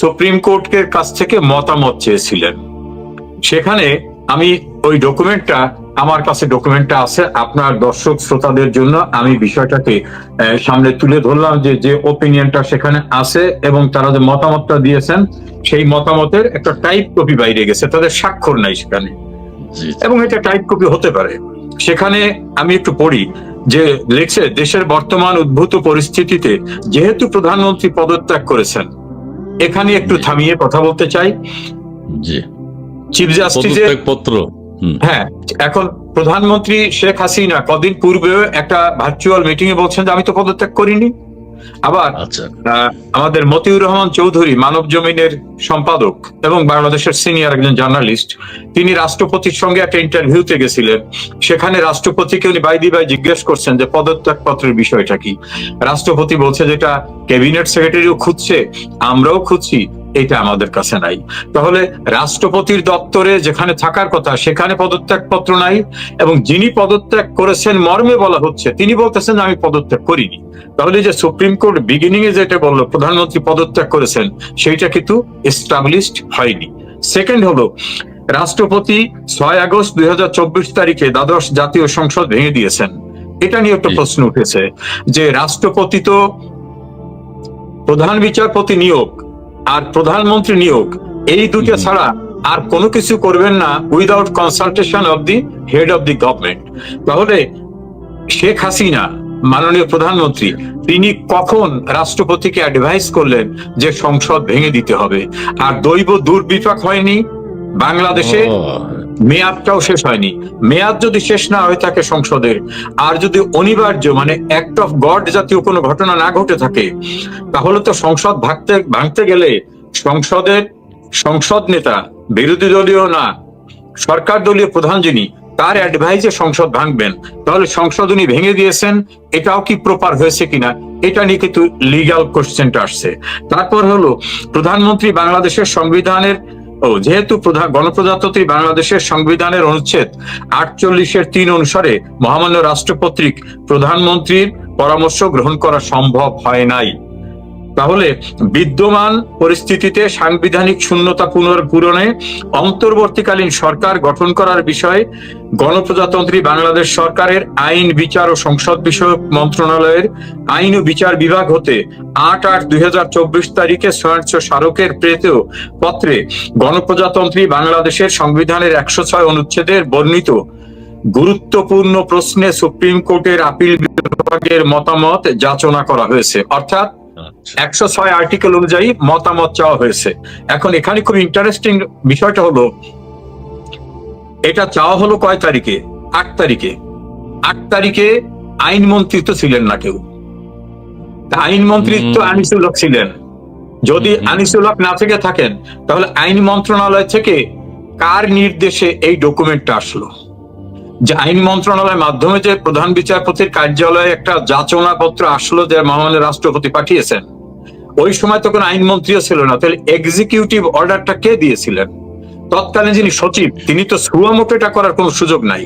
Supreme কোর্টের কাছ থেকে মতামত চেয়েছিলেন। সেখানে আমি ওই ডকুমেন্টটা আমার কাছে ডকুমেন্টটা আছে আপনার দর্শক শ্রোতাদের জন্য আমি বিষয়টাকে সামনে তুলে ধরলাম যে যে ওপিনিয়নটা সেখানে আছে এবং তারা যে মতামতটা দিয়েছেন সেই মতামতের একটা টাইপ কপি বাইরে গেছে তাদের স্বাক্ষর নাই সেখানে। এবং এটা টাইপ কপি হতে পারে। সেখানে আমি একটু পড়ি যে লিখছে দেশের বর্তমান উদ্ভূত পরিস্থিতিতে যেহেতু প্রধানমন্ত্রী পদত্যাগ করেছেন এখানে একটু থামিয়ে কথা বলতে চাই। জি। চিফ জাস্টিসের পত্র হ্যাঁ এখন প্রধানমন্ত্রী শেখ হাসিনা কদিন পূর্বে একটা ভার্চুয়াল মিটিং এ বলছেন যে আমি তো পদত্যাগ করিনি। আবার আচ্ছা। আমাদের মতিউর রহমান চৌধুরী মানব জমিনের সম্পাদক এবং বাংলাদেশের সিনিয়র একজন জার্নালিস্ট তিনি রাষ্ট্রপতির সঙ্গে একটা ইন্টারভিউতে গেছিলেন। সেখানে রাষ্ট্রপতিকে উনি বাইদি বাই জিজ্ঞেস করছেন যে পদত্যাগ পত্রের বিষয়টা কি? রাষ্ট্রপতি বলছে যেটা ক্যাবিনেট সেক্রেটারিও খুঁজছে আমরাও খুঁজছি এটা আমাদের কাছে নাই। তাহলে রাষ্ট্রপতির দপ্তরে যেখানে থাকার কথা সেখানে পদত্যাগ পত্র নাই এবং যিনি পদত্যাগ করেছেন মর্মে বলা হচ্ছে তিনি বলতেছেন আমি পদত্যাগ করিনি। তাহলে যে সুপ্রিম কোর্ট বিগিনিং এ যেটা বলল প্রধানমন্ত্রী পদত্যাগ করেছেন সেইটা কিন্তু এস্টাবলিশড হয়নি। সেকেন্ড হলো রাষ্ট্রপতি ছয় আগস্ট দুই হাজার চব্বিশ তারিখে দ্বাদশ জাতীয় সংসদ ভেঙে দিয়েছেন। এটা নিয়ে একটা প্রশ্ন উঠেছে যে রাষ্ট্রপতি তো প্রধান বিচারপতি নিয়োগ আর প্রধানমন্ত্রী নিয়োগ। এই দুটো ছাড়া আর কোনো কিছু করবেন না without consultation of the head of the government তাহলে শেখ হাসিনা মাননীয় প্রধানমন্ত্রী তিনি কখন রাষ্ট্রপতিকে অ্যাডভাইস করলেন যে সংসদ ভেঙে দিতে হবে? আর দৈব দুর্বিপাক হয়নি বাংলাদেশে? মেয়াদটাও শেষ হয়নি। মেয়াদ যদি শেষ না হয়ে থাকে সংসদের। আর যদি অনিবার্য মানে অ্যাক্ট অফ গড জাতীয় কোনো ঘটনা না ঘটে থাকে, তাহলে তো সংসদ ভাঙতে ভাঙতে গেলে সংসদের, সংসদ নেতা, বিরোধী দলীয় না, সরকার দলীয় প্রধান যিনি, তার অ্যাডভাইজে সংসদ ভাঙবেন। তাহলে সংসদ উনি ভেঙে দিয়েছেন, এটাও কি প্রপার হয়েছে কিনা, এটা নিয়ে কিন্তু লিগাল কোশ্চেনটা আসছে। তারপর হলো, প্রধানমন্ত্রী বাংলাদেশের সংবিধানের ও, যেহেতু গণপ্রজাতন্ত্রী বাংলাদেশের সংবিধানের অনুচ্ছেদ আটচল্লিশের তিন অনুসারে মহামান্য রাষ্ট্রপত্রিক প্রধানমন্ত্রীর পরামর্শ গ্রহণ করা সম্ভব হয় নাই। তাহলে বিদ্যমান পরিস্থিতিতে সাংবিধানিক শূন্যতা পুনর্পূরণে অন্তর্বর্তীকালীন সরকার গঠন করার বিষয়ে গণপ্রজাতন্ত্রী বাংলাদেশ সরকারের আইন, বিচার ও সংসদ বিষয়ক মন্ত্রণালয়ের আইন ও বিচার বিভাগ হতে আট আট দুই তারিখে স্বয়ংস স্মারকের প্রেতেও পত্রে গণপ্রজাতন্ত্রী বাংলাদেশের সংবিধানের একশো ছয় অনুচ্ছেদের বর্ণিত গুরুত্বপূর্ণ প্রশ্নে সুপ্রিম কোর্টের আপিল বিভাগের মতামত যাচনা করা হয়েছে। অর্থাৎ একশো ছয় আর্টিকেল অনুযায়ী মতামত চাওয়া হয়েছে। এখন এখানে খুব ইন্টারেস্টিং বিষয়টা হলো এটা চাওয়া হলো কয় তারিখে? আট তারিখে। আট তারিখে আইনমন্ত্রী তো ছিলেন না কেউ। তা আইনমন্ত্রী তো। আনিসুল হক ছিলেন। যদি। আনিসুল হক না থেকে থাকেন তাহলে আইন মন্ত্রণালয় থেকে কার নির্দেশে এই ডকুমেন্টটা আসলো? যে আইন মন্ত্রণালয়ের মাধ্যমে যে প্রধান বিচারপতির কার্যালয়ে একটা যাচনা পত্র আসলো যে মহামান্য রাষ্ট্রপতি পাঠিয়েছেন, ওই সময় তখন কোনো আইনমন্ত্রীও ছিল না। তাহলে এক্সিকিউটিভ অর্ডারটা কে দিয়েছিলেন? তৎকালীন যিনি সচিব, তিনি তো সুয়ামোটো এটা করার কোনো সুযোগ নাই।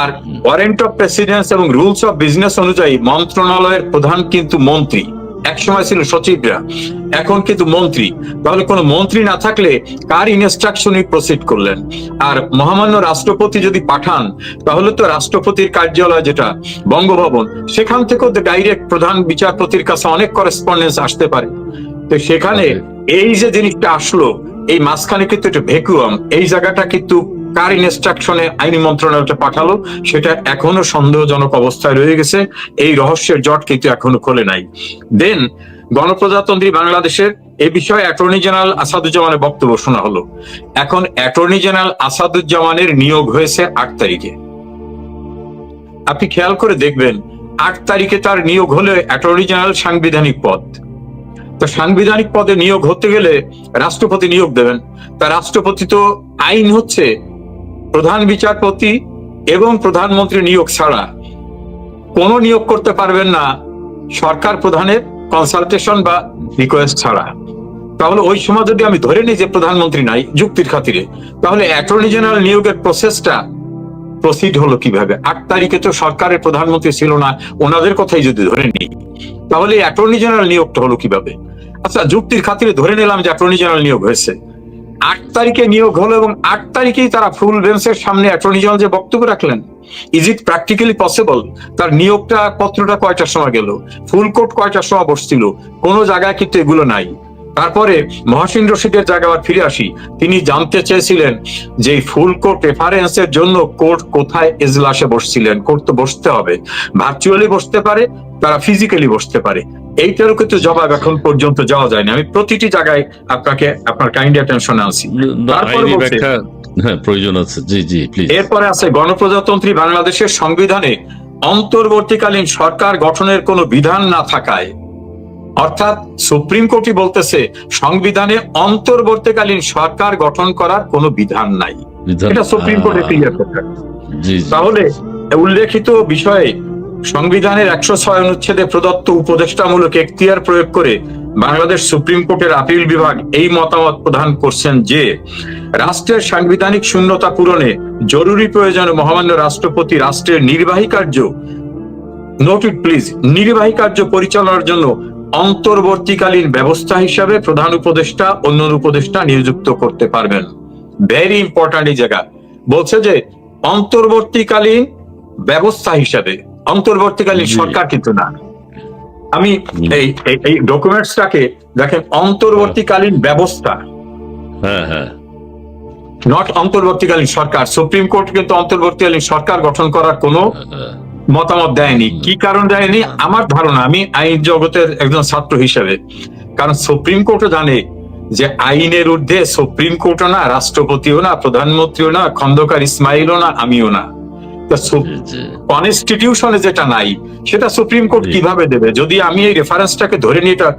আর ওয়ারেন্ট অফ প্রেসিডেন্স এবং রুলস অফ বিজনেস অনুযায়ী মন্ত্রণালয়ের প্রধান কিন্তু মন্ত্রী। একসময় ছিল সচিবরা এখন কিন্তু মন্ত্রী। তাহলে কোনো মন্ত্রী না থাকলে কার ইনস্ট্রাকশনই প্রসিড করলেন? আর মহামান্য রাষ্ট্রপতি যদি পাঠান তাহলে তো রাষ্ট্রপতির কার্যালয় যেটা বঙ্গভবন সেখান থেকেও তো ডাইরেক্ট প্রধান বিচারপতির কাছে অনেক করেসপন্ডেন্স আসতে পারে। তো সেখানে এই যে জিনিসটা আসলো এই মাঝখানে কিন্তু একটা ভেকুয়াম এই জায়গাটা কিন্তু কার ইনস্ট্রাকশনে আইন মন্ত্রণালয়টা পাঠালো, সেটা এখনও সন্দেহজনক অবস্থায় রয়ে গেছে। এই রহস্যের জট কিন্তু এখনও খোলে নাই। দেন গণপ্রজাতন্ত্রী বাংলাদেশের এ বিষয়ে অ্যাটর্নি জেনারেল আসাদুজ্জামানের বক্তব্য শোনা হলো। এখন অ্যাটর্নি জেনারেল আসাদুজ্জামানের নিয়োগ হয়েছে আট তারিখে। আপনি খেয়াল করে দেখবেন, আট তারিখে তার নিয়োগ হলে অ্যাটর্নি জেনারেল সাংবিধানিক পদ। তো সাংবিধানিক পদে নিয়োগ হতে গেলে রাষ্ট্রপতি নিয়োগ দেবেন। তা রাষ্ট্রপতি তো আইন হচ্ছে প্রধান বিচারপতি এবং প্রধানমন্ত্রী নিয়োগ ছাড়া কোনো নিয়োগ করতে পারবেন না সরকার প্রধানের কনসালটেশন বা রিকোয়েস্ট ছাড়া। তাহলে ওই সময় যদি আমি ধরে নিই যে প্রধানমন্ত্রী নাই যুক্তির খাতিরে, তাহলে অ্যাটর্নি জেনারেল নিয়োগের প্রসেসটা প্রসিড হলো কীভাবে? আট তারিখে তো সরকারের প্রধানমন্ত্রী ছিল না, ওনাদের কথাই যদি ধরে নিই, তাহলে অ্যাটর্নি জেনারেল নিয়োগটা হলো কীভাবে? আচ্ছা যুক্তির খাতিরে ধরে নিলাম যে অ্যাটর্নি জেনারেল নিয়োগ হয়েছে। আট তারিখে নিয়োগ হলো এবং আট তারিখেই তারা ফুল বেঞ্চের সামনে অ্যাটর্নি জেনারেল যে বক্তব্য রাখলেন ইজ ইট প্র্যাকটিক্যালি পসিবল তার নিয়োগটা পত্রটা কয়টার সময় গেল? ফুল কোর্ট কয়টার সময় বসছিল? কোনো জায়গায় কিন্তু এগুলো নাই। তারপরে মহাসিন রশিদের জায়গায় আবার ফিরে আসি। তিনি জানতে চেয়েছিলেন যে ফুল কোর্ট রেফারেন্সের জন্য কোর্ট কোথায় এজলাসে বসছিলেন। কোর্ট তো বসতে হবে। ভার্চুয়ালি বসতে পারে, তারা ফিজিক্যালি বসতে পারে। এইটারও কিন্তু জবাব এখন পর্যন্ত যাওয়া যায়নি। আমি প্রতিটি জায়গায় আপনাকে আপনার কাইন্ড অ্যাটেনশনে আনছি। হ্যাঁ প্রয়োজন আছে। জি জি প্লিজ এরপরে আছে গণপ্রজাতন্ত্রী বাংলাদেশের সংবিধানে অন্তর্বর্তীকালীন সরকার গঠনের কোনো বিধান না থাকায় অর্থাৎ সুপ্রিম কোর্টই বলতেছে সংবিধানে অন্তর্বর্তীকালীন সরকার গঠন করার কোনো বিধান নাই। এটা সুপ্রিম কোর্টে ক্লিয়ার করতে। তাহলে উল্লেখিত বিষয়ে সংবিধানের একশো ছয় অনুচ্ছেদে প্রদত্ত উপদেষ্টামূলক এখতিয়ার প্রয়োগ করে বাংলাদেশ সুপ্রিম কোর্টের আপিল বিভাগ এই মতামত প্রদান করছেন যে, রাষ্ট্রের সাংবিধানিক শূন্যতা পূরণে জরুরি প্রয়োজনে মহামান্য রাষ্ট্রপতি রাষ্ট্রের নির্বাহী কার্য নোটেড প্লিজ নির্বাহী কার্য পরিচালনার জন্য অন্তর্বর্তীকালীন ব্যবস্থা হিসাবে প্রধান উপদেষ্টা অন্য উপদেষ্টা নিযুক্ত করতে পারবেন। ভেরি ইম্পর্ট্যান্ট এই জায়গা। বলছে যে, অন্তর্বর্তীকালীন ব্যবস্থা হিসাবে অন্তর্বর্তীকালীন সরকার কিন্তু না। আমি এই এই- ডকুমেন্টসটাকে দেখেন অন্তর্বর্তীকালীন ব্যবস্থা। হ্যাঁ হ্যাঁ। নট অন্তর্বর্তীকালীন সরকার। সুপ্রিম কোর্ট কিন্তু অন্তর্বর্তীকালীন সরকার গঠন করার কোনো হ্যাঁ, মতামত দেয়নি। কি কারণ দেয়নি? আমার ধারণা আমি আইন জগতের একজন ছাত্র হিসেবে কারণ সুপ্রিম কোর্টও জানে যে আইনের ঊর্ধ্বে সুপ্রিম কোর্টও না রাষ্ট্রপতিও না প্রধানমন্ত্রীও না খন্দকার ইসমাইলও না আমিও না। কনস্টিটিউশনে যেটা নাই সেটা সুপ্রিম কোর্ট কীভাবে দেবে? যদি আমি এই রেফারেন্সটাকে ধরে নিয়ে এটা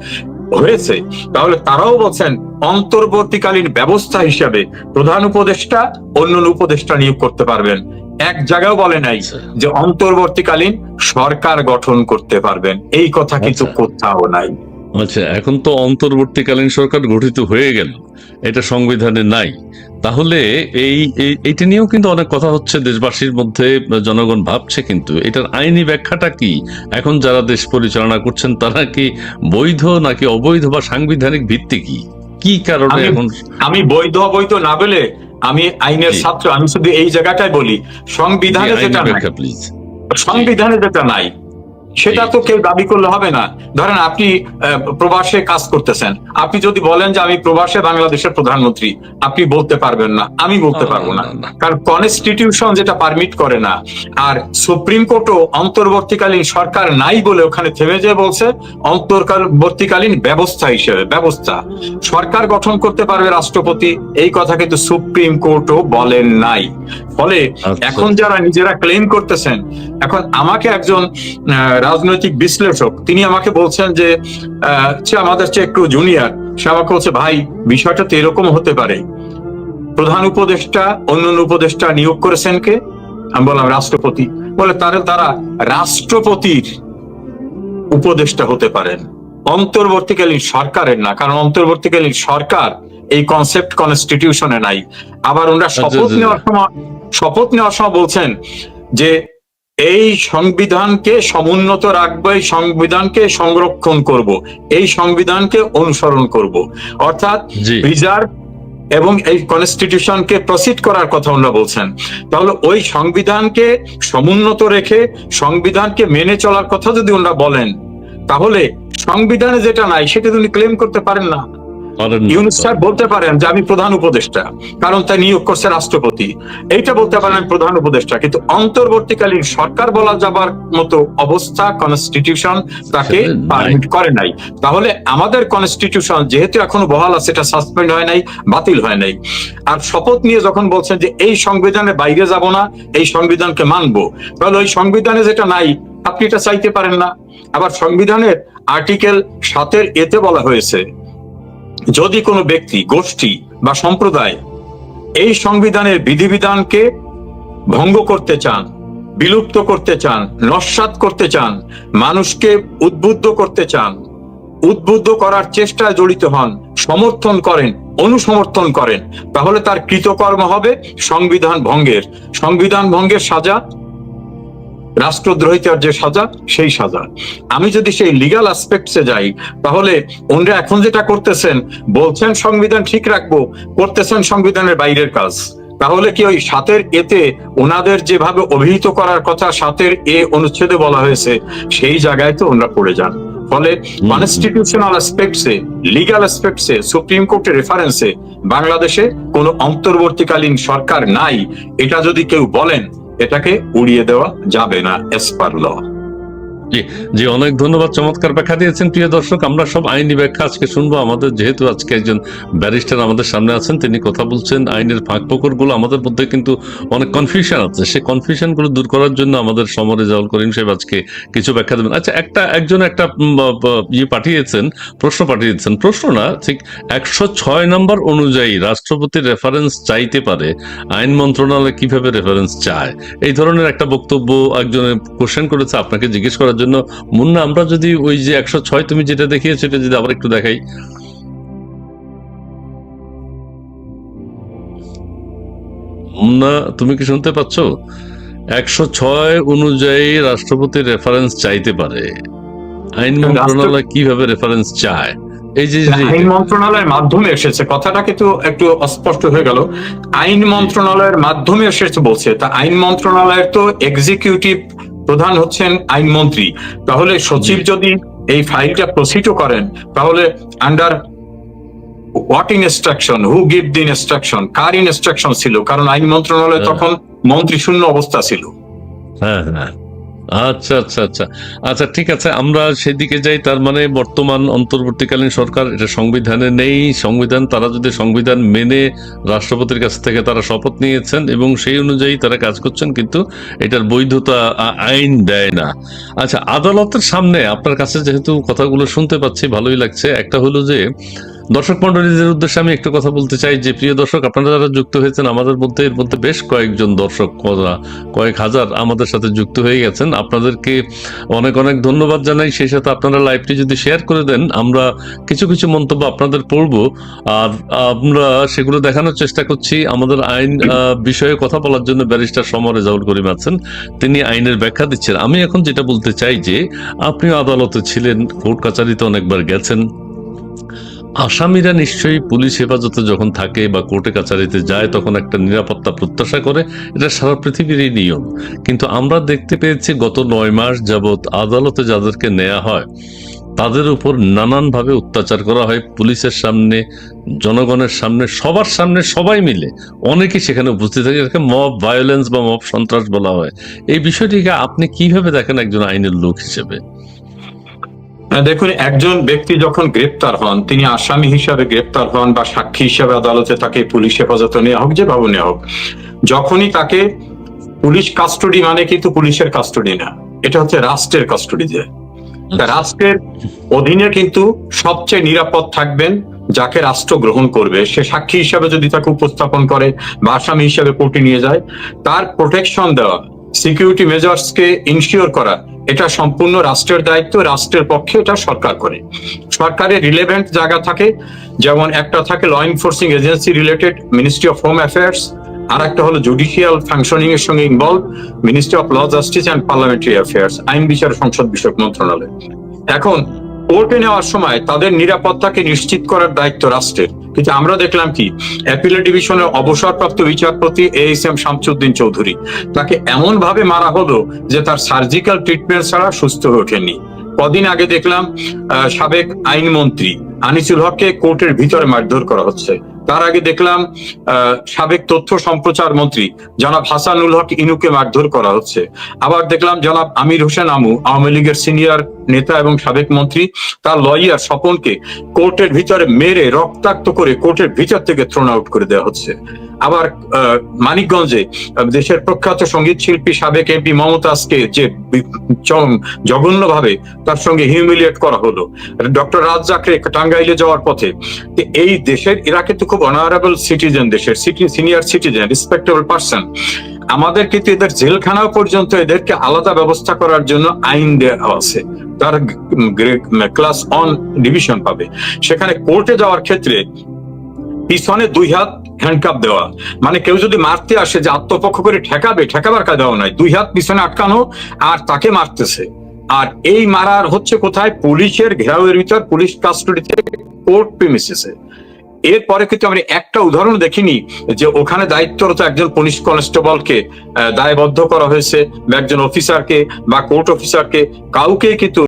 হয়েছে তাহলে তারাও বলছেন অন্তর্বর্তীকালীন ব্যবস্থা হিসাবে প্রধান উপদেষ্টা অন্য উপদেষ্টা নিয়োগ করতে পারবেন। এক জায়গাও বলে নাই আচ্ছা। যে অন্তর্বর্তীকালীন সরকার গঠন করতে পারবেন। এই কথা কিন্তু আচ্ছা। কোথাও নাই। আচ্ছা এখন তো অন্তর্বর্তীকালীন সরকার গঠিত হয়ে গেল। এটা সংবিধানে নাই। তাহলে এই এই- এইটা নিয়েও কিন্তু অনেক কথা হচ্ছে দেশবাসীর মধ্যে জনগণ ভাবছে কিন্তু। এটার আইনি ব্যাখ্যাটা কি? এখন যারা দেশ পরিচালনা করছেন তারা কি বৈধ নাকি অবৈধ বা সাংবিধানিক ভিত্তি কি? কি কারণে এখন আমি বৈধ অবৈধ না বলে আমি আইনের ছাত্র আমি শুধু এই জায়গাটাই বলি। সংবিধানে যেটা নাই। সংবিধানে যেটা নাই সেটা তো কেউ দাবি করলে হবে না। ধরেন আপনি প্রবাসে কাজ করতেছেন। আপনি যদি বলেন যে আমি প্রবাসে বাংলাদেশের প্রধানমন্ত্রী আপনি বলতে পারবেন না। আমি বলতে পারব না। কারণ কনস্টিটিউশন যেটা পারমিট করে না আর সুপ্রিম কোর্টও অন্তর্বর্তীকালীন সরকার নাই বলে ওখানে থেমে যে বলছে অন্তর্বর্তীকালীন ব্যবস্থা হিসেবে ব্যবস্থা। সরকার গঠন করতে পারবে রাষ্ট্রপতি এই কথা কিন্তু সুপ্রিম কোর্টও বলেন নাই। ফলে আচ্ছা। এখন যারা নিজেরা ক্লেম করতেছেন এখন আমাকে একজন আহ, রাজনৈতিক বিশ্লেষক তিনি আমাকে বলছেন যে আমাদের চেয়ে একটু জুনিয়র সে আমাকে বলছে ভাই বিষয়টা তো এরকম হতে পারে। প্রধান উপদেষ্টা অন্য উপদেষ্টা নিয়োগ করেছেন কে? আমি বললাম রাষ্ট্রপতি। বলে তারা তারা রাষ্ট্রপতির উপদেষ্টা হতে পারেন। অন্তর্বর্তীকালীন সরকারের না কারণ অন্তর্বর্তীকালীন সরকার এই কনসেপ্ট কনস্টিটিউশনে নাই। আবার ওনারা শপথ জি, জি। নেওয়ার সময় শপথ নেওয়ার সময় বলছেন যে এই সংবিধানকে সমুন্নত রাখব এই সংবিধানকে সংরক্ষণ করব এই সংবিধানকে অনুসরণ করব। অর্থাৎ জি। প্রিজার্ভ এবং এই কনস্টিটিউশনকে প্রসিড করার কথা ওনারা বলছেন। তাহলে ওই সংবিধানকে সমুন্নত রেখে সংবিধানকে মেনে চলার কথা যদি ওনারা বলেন তাহলে সংবিধানে যেটা নাই সেটা উনি ক্লেম করতে পারেন না। ইউনুস স্যার বলতে পারেন যে আমি প্রধান উপদেষ্টা কারণ নিয়োগ করছে রাষ্ট্রপতি। এইটা বলতে পারেন আমি প্রধান উপদেষ্টা কিন্তু অন্তর্বর্তীকালীন সরকার বলা যাবার মতো অবস্থা কনস্টিটিউশন তাকে পারমিট করে নাই। তাহলে আমাদের কনস্টিটিউশন যেহেতু এখনও বহাল আছে এটা সাসপেন্ড হয় নাই বাতিল হয় নাই। আর শপথ নিয়ে যখন বলছেন যে এই সংবিধানের বাইরে যাব না এই সংবিধানকে মানবো তাহলে ওই সংবিধানে যেটা নাই আপনি এটা চাইতে পারেন না। আবার সংবিধানের আর্টিকেল সাতের এতে বলা হয়েছে যদি কোনো ব্যক্তি, গোষ্ঠী বা সম্প্রদায় এই সংবিধানের বিধিবিধানকে ভঙ্গ করতে চান, বিলুপ্ত করতে চান, নস্বাত করতে চান, মানুষকে উদ্বুদ্ধ করতে চান, উদ্বুদ্ধ করার চেষ্টায় জড়িত হন, সমর্থন করেন, অনুসমর্থন করেন, তাহলে তার কৃতকর্ম হবে সংবিধান ভঙ্গের। সংবিধান ভঙ্গের সাজা রাষ্ট্রদ্রোহিতার যে সাজা সেই সাজা। আমি যদি সেই লিগাল অ্যাসপেক্টসে যাই তাহলে ওনরা এখন যেটা করতেছেন বলছেন সংবিধান ঠিক রাখব করতেছেন সংবিধানের বাইরের কাজ। তাহলে কি ওই সাতের এতে ওনাদের যেভাবে অভিহিত করার কথা সাতের এ অনুচ্ছেদে বলা হয়েছে সেই জায়গায় তো ওনারা পড়ে যান। ফলে কনস্টিটিউশনাল অ্যাসপেক্টসে লিগাল অ্যাসপেক্টসে সুপ্রিম কোর্টের রেফারেন্সে বাংলাদেশে কোনো অন্তর্বর্তীকালীন সরকার নাই এটা যদি কেউ বলেন এটাকে উড়িয়ে দেওয়া যাবে না এসপার ল জি অনেক ধন্যবাদ, চমৎকার ব্যাখ্যা দিয়েছেন। প্রিয় দর্শক, আমরা সব আইনি ব্যাখ্যা আজকে শুনব। আমাদের যেহেতু আজকে একজন ব্যারিস্টার আমাদের সামনে আছেন, তিনি কথা বলছেন। আইনের ফাঁক ফোকরগুলো আমাদের মধ্যে কিন্তু অনেক কনফিউশন আছে। সেই কনফিউশনগুলো দূর করার জন্য আমাদের সমরে জাউল করিম সাহেব আজকে কিছু ব্যাখ্যা দেবেন। আচ্ছা একটা, একজন একটা ইয়ে পাঠিয়েছেন, প্রশ্ন পাঠিয়েছেন। প্রশ্ন না, ঠিক একশো ছয় নম্বর অনুযায়ী রাষ্ট্রপতির রেফারেন্স চাইতে পারে, আইন মন্ত্রণালয় কীভাবে রেফারেন্স চায়? এই ধরনের একটা বক্তব্য একজন কোশ্চেন করেছে, আপনাকে জিজ্ঞেস করার জন্য মুন্না আমরা যদি ওই যে একশো ছয় তুমি যেটা দেখিয়েছো এটা যদি আবার একটু দেখাই। মুন্না তুমি কি শুনতে পাচ্ছ? একশো ছয় অনুযায়ী রাষ্ট্রপতি রেফারেন্স চাইতে পারে। আইন মন্ত্রণালয় কীভাবে রেফারেন্স চায়? এই যে যে- আইন মন্ত্রণালয়ের মাধ্যমে এসেছে। কথাটা কিন্তু একটু অস্পষ্ট হয়ে গেল। আইন মন্ত্রণালয়ের মাধ্যমে এসেছে বলছে। তা আইন মন্ত্রণালয়ের তো এক্সিকিউটিভ প্রধান হচ্ছেন আইনমন্ত্রী। তাহলে সচিব যদি এই ফাইলটা প্রসিডও করেন তাহলে under what instruction who give the instruction car instruction ছিল? কারণ আইন মন্ত্রণালয় হ্যাঁ। তখন মন্ত্রী শূন্য অবস্থা ছিল। হ্যাঁ হ্যাঁ। আচ্ছা আচ্ছা আচ্ছা। আচ্ছা ঠিক আছে, আমরা সেদিকে যাই। তার মানে বর্তমান অন্তর্বর্তীকালীন সরকার এটা সংবিধানে নেই। সংবিধান, তারা যদি সংবিধান মেনে রাষ্ট্রপতির কাছ থেকে তারা শপথ নিয়েছেন এবং সেই অনুযায়ী তারা কাজ করছেন, কিন্তু এটার বৈধতা আইন দেয় না। আচ্ছা আদালতের সামনে আপনার কাছে যেহেতু কথাগুলো শুনতে পাচ্ছি, ভালোই লাগছে। একটা হলো যে দর্শক মন্ডলীদের উদ্দেশ্যে আমি একটু কথা বলতে চাই যে, প্রিয় দর্শক, আপনারা যারা যুক্ত হয়েছেন, আমাদের মধ্যে, এর মধ্যে বেশ কয়েকজন দর্শক, কয়েক হাজার আমাদের সাথে যুক্ত হয়ে গেছেন। আপনাদেরকে অনেক অনেক ধন্যবাদ জানাই। সেই সাথে আপনারা লাইভটি যদি শেয়ার করে দেন, আমরা কিছু কিছু মন্তব্য আপনাদের পড়ব। আর আমরা সেগুলো দেখানোর চেষ্টা করছি। আমাদের আইন বিষয়ে কথা বলার জন্য ব্যারিস্টার সমর রেজাউল করিম আছেন। তিনি আইনের ব্যাখ্যা দিচ্ছেন। আমি এখন যেটা বলতে চাই যে, আপনিও আদালতে ছিলেন, কোর্ট কাছারিতে অনেকবার গেছেন। আসামিরা নিশ্চয়ই পুলিশ হেফাজতে যখন থাকে বা কোর্টে কাছারিতে যায়, তখন একটা নিরাপত্তা প্রত্যাশা করে। এটা সারা পৃথিবীরই নিয়ম। কিন্তু আমরা দেখতে পেয়েছি গত নয় মাস যাবৎ আদালতে যাদেরকে নেওয়া হয়, তাদের উপর নানানভাবে অত্যাচার করা হয়। পুলিশের সামনে, জনগণের সামনে, সবার সামনে সবাই মিলে অনেকেই সেখানে উপস্থিত থাকে যাকে মব ভায়োলেন্স বা মব সন্ত্রাস বলা হয়। এই বিষয়টিকে আপনি কীভাবে দেখেন একজন আইনের লোক হিসেবে? দেখুন একজন ব্যক্তি যখন গ্রেপ্তার হন তিনি আসামি হিসাবে গ্রেপ্তার হন বা সাক্ষী হিসাবে আদালতে তাকে পুলিশ হেফাজতে নেওয়া হোক যেভাবে নেওয়া হোক যখনই তাকে পুলিশ কাস্টডি মানে কিন্তু পুলিশের কাস্টডি না এটা হচ্ছে রাষ্ট্রের কাস্টডিতে তা রাষ্ট্রের অধীনে কিন্তু সবচেয়ে নিরাপদ থাকবেন যাকে রাষ্ট্র গ্রহণ করবে। সে সাক্ষী হিসাবে যদি তাকে উপস্থাপন করে বা আসামি হিসাবে কোর্টে নিয়ে যায় তার প্রোটেকশন দেওয়া সিকিউরিটি মেজার্সকে ইনশিওর করা, এটা সম্পূর্ণ রাষ্ট্রের দায়িত্ব, রাষ্ট্রের পক্ষে এটা সরকার করে। সরকারের রিলেভেন্ট জায়গা থাকে, যেমন একটা থাকে law enforcing agency related ministry of home affairs আর একটা হলো জুডিশিয়াল ফাংশনিং এর সঙ্গে involve ministry of law justice and parliamentary affairs আইন বিচার সংসদ বিষয়ক মন্ত্রণালয়। এখন কোর্টে নেওয়ার সময় তাদের নিরাপত্তাকে নিশ্চিত করার দায়িত্ব রাষ্ট্রের। কিন্তু আমরা দেখলাম কি অ্যাপিলেট ডিভিশনের অবসরপ্রাপ্ত বিচারপতি A S M Shamsuddin Chowdhury, তাকে এমন ভাবে মারা হলো যে তার সার্জিক্যাল ট্রিটমেন্ট ছাড়া সুস্থ হয়ে ওঠেনি কদিন আগে দেখলাম সাবেক আইনমন্ত্রী আনিসুল হককে কোর্টের ভিতরে মারধর করা হচ্ছে। তার আগে দেখলাম সাবেক তথ্য সম্প্রচার মন্ত্রী জনাব হাসানুল হক ইনুকে মারধর করা হচ্ছে। আবার দেখলাম, জনাব আমির হোসেন আমু, আওয়ামী লীগের সিনিয়র নেতা এবং সাবেক মন্ত্রী, তার লয়ার স্বপনকে কোর্টের ভিতরে মেরে রক্তাক্ত করে কোর্টের ভিতর থেকে থ্রোন আউট করে দেওয়া হচ্ছে। আবার মানিকগঞ্জে দেশের প্রখ্যাত সংগীত শিল্পী সাবেক এমপি মমতাজকে যে জঘন্য ভাবে তার সঙ্গে হিউমিলিয়েট করা হলো। ডক্টর রাজ্জাকরে টাঙ্গাইলে যাওয়ার পথে। এই দেশের, এরা কিন্তু খুব অনারেবল সিটিজেন দেশের সিনিয়র সিটিজেন রেসপেক্টেবল পার্সন আমাদের কিন্তু এদের জেলখানা পর্যন্ত এদেরকে আলাদা ব্যবস্থা করার জন্য আইন দেওয়া আছে। তার ক্লাস অন ডিভিশন পাবে। সেখানে কোর্টে যাওয়ার ক্ষেত্রে পিছনে দুই হাত হ্যান্ডকাপ দেওয়া। মানে কেউ যদি মারতে আসে যে আত্মপক্ষ করে ঠেকাবে, ঠেকাবার কায়দাও নয় দুই হাত পিছনে আটকানো আর তাকে মারতেছে। আর এই মারার হচ্ছে কোথায়? পুলিশের ঘেরাওয়ের ভিতর, পুলিশ কাস্টডিতে কোর্ট প্রিমিসেসে এরপরে কিন্তু আমরা একটা উদাহরণ দেখিনি যে ওখানে দায়িত্বরত একজন পুলিশ কনস্টেবলকে দায়বদ্ধ করা হয়েছে বা একজন অফিসারকে বা কোর্ট অফিসারকে কাউকে কিন্তু